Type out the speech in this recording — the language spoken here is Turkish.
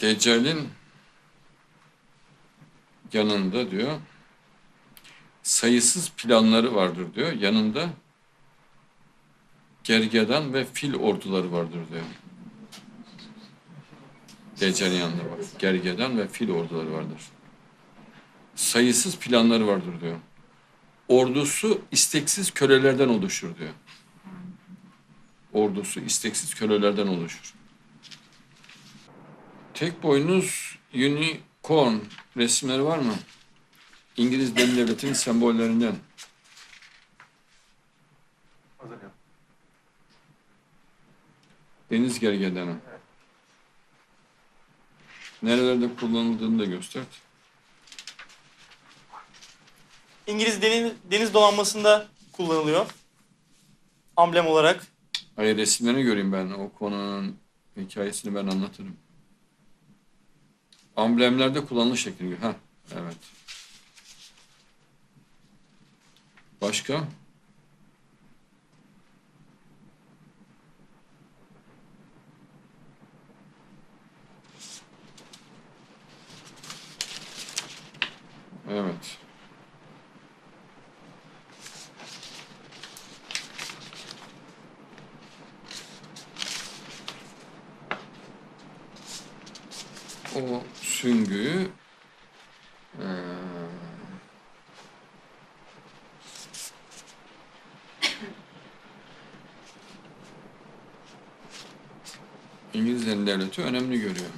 Deccal'in yanında diyor sayısız planları vardır diyor. Yanında gergedan ve fil orduları vardır diyor. Deccal'in yanında bak. Gergedan ve fil orduları vardır. Sayısız planları vardır diyor. Ordusu isteksiz kölelerden oluşur diyor. Ordusu isteksiz kölelerden oluşur. Tek boynuz unicorn resimleri var mı? İngiliz deli devletinin sembollerinden. Deniz gergedanı. Nerelerde kullanıldığını da göster. İngiliz deniz, deniz donanmasında kullanılıyor. Amblem olarak. Hayır resimlerini göreyim ben. O konunun hikayesini ben anlatırım. Amblemlerde kullanılış şekli. Ha, evet. Başka? Evet. O süngüyü eee İngiliz devleti önemli görüyor.